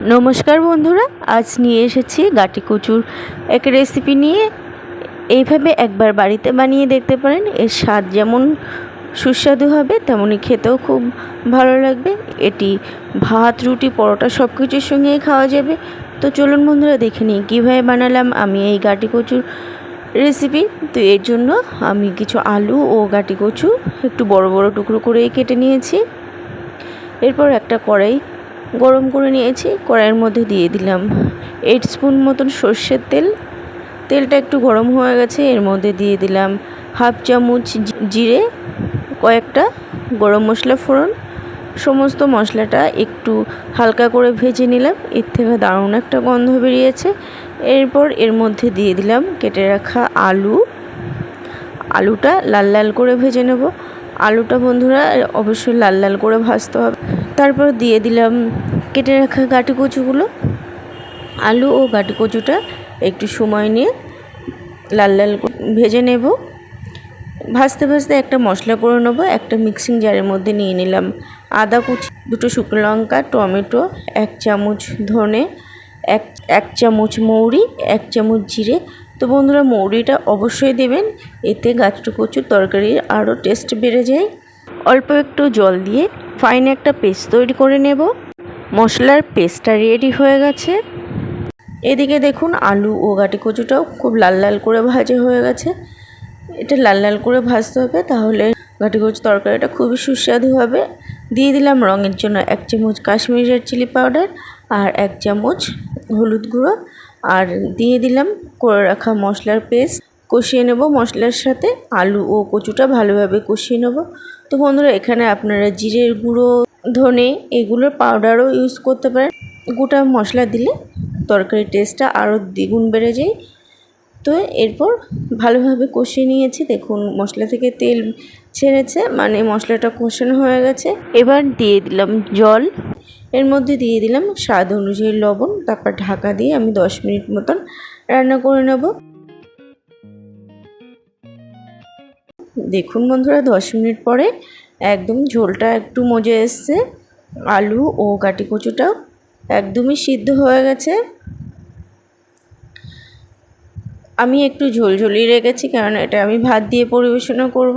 নমস্কার বন্ধুরা, আজ নিয়ে এসেছি গাটি কচুর এক রেসিপি নিয়ে। এইভাবে একবার বাড়িতে বানিয়ে দেখতে পারেন, এর স্বাদ যেমন সুস্বাদু হবে, তেমনই খেতেও খুব ভালো লাগবে। এটি ভাত, রুটি, পরোটা সব কিছুর সঙ্গেই খাওয়া যাবে। তো চলুন বন্ধুরা, দেখে নিই কীভাবে বানালাম আমি এই গাটি কচুর রেসিপি তো এর জন্য আমি কিছু আলু ও গাটি কচু একটু বড় বড় টুকরো করেই কেটে নিয়েছি। এরপর একটা কড়াই গরম করে নিয়েছি, কড়াইয়ের মধ্যে দিয়ে দিলাম এইট স্পুন মতন সর্ষের তেল। তেলটা একটু গরম হয়ে গেছে, এর মধ্যে দিয়ে দিলাম হাফ চামচ জিরে, কয়েকটা গরম মশলা ফোড়ন। সমস্ত মশলাটা একটু হালকা করে ভেজে নিলাম, এর থেকে দারুণ একটা গন্ধ বেরিয়েছে। এরপর এর মধ্যে দিয়ে দিলাম কেটে রাখা আলু। আলুটা লাল লাল করে ভেজে নেব। আলুটা বন্ধুরা, অবশ্যই লাল লাল করে ভাজতে হবে। তারপর দিয়ে দিলাম কেটে রাখা গাটি কচুগুলো আলু ও গাটি কচুটা একটু সময় নিয়ে লাল লাল ভেজে নেব। ভাজতে ভাজতে একটা মশলা করে নেব, একটা মিক্সিং জারের মধ্যে নিয়ে নিলাম আদা কুচি, দুটো শুকনো লঙ্কা, টমেটো, এক চামচ ধনে, এক এক চামচ মৌরি, এক চামচ জিরে। তো বন্ধুরা, মৌরিটা অবশ্যই দেবেন, এতে গাছটু কচুর তরকারির আরও টেস্ট বেড়ে যায়। অল্প একটু জল দিয়ে ফাইন একটা পেস্ট তৈরি করে নেব। মশলার পেস্টটা রেডি হয়ে গেছে। এদিকে দেখুন আলু ও গাটি কচুটাও খুব লাল লাল করে ভাজে হয়ে গেছে। এটা লাল লাল করে ভাজতে হবে, তাহলে গাটি কচু তরকারিটা খুবই সুস্বাদু হবে। দিয়ে দিলাম রঙের জন্য এক চামচ কাশ্মীরি রেড চিলি পাউডার আর এক চামচ হলুদ গুঁড়ো। আর দিয়ে দিলাম করে রাখা মশলার পেস্ট। কষিয়ে নেব মশলার সাথে। আলু ও কচুটা ভালোভাবে কষিয়ে নেব। তো বন্ধুরা, এখানে আপনারা জিরের গুঁড়ো, ধনে এগুলোর পাউডারও ইউজ করতে পারেন। গোটা মশলা দিলে তরকারির টেস্টটা আরও দ্বিগুণ বেড়ে যায়। তো এরপর ভালোভাবে কষিয়ে নিয়েছি। দেখুন, মশলা থেকে তেল ছেড়েছে মানে মশলাটা কষানো হয়ে গেছে। এবার দিয়ে দিলাম জল। এর মধ্যে দিয়ে দিলাম স্বাদ অনুযায়ী লবণ। তারপর ঢাকা দিয়ে আমি দশ মিনিট মতন রান্না করে নেব। দেখুন বন্ধুরা, দশ মিনিট পরে একদম ঝোলটা একটু মজে এসছে। আলু ও গাটি কচুটাও একদমই সিদ্ধ হয়ে গেছে। আমি একটু ঝোলঝোলি রেখেছি, কারণ এটা আমি ভাত দিয়ে পরিবেশনা করব।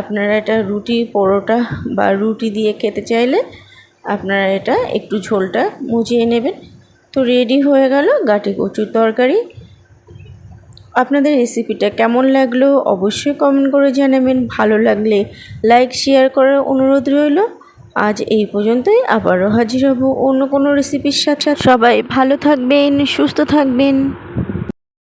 আপনারা এটা রুটি, পরোটা বা রুটি দিয়ে খেতে চাইলে আপনারা এটা একটু ঝোলটা মুছিয়ে নেবেন। তো রেডি হয়ে গেল গাটি কচুর তরকারি। আপনাদের রেসিপিটা কেমন লাগল অবশ্যই কমেন্ট করে জানাবেন। ভালো লাগলে লাইক শেয়ার করার অনুরোধ রইল। আজ এই পর্যন্তই, আবারও হাজির হব অন্য কোনো রেসিপির সাথে। সবাই ভালো থাকবেন, সুস্থ থাকবেন।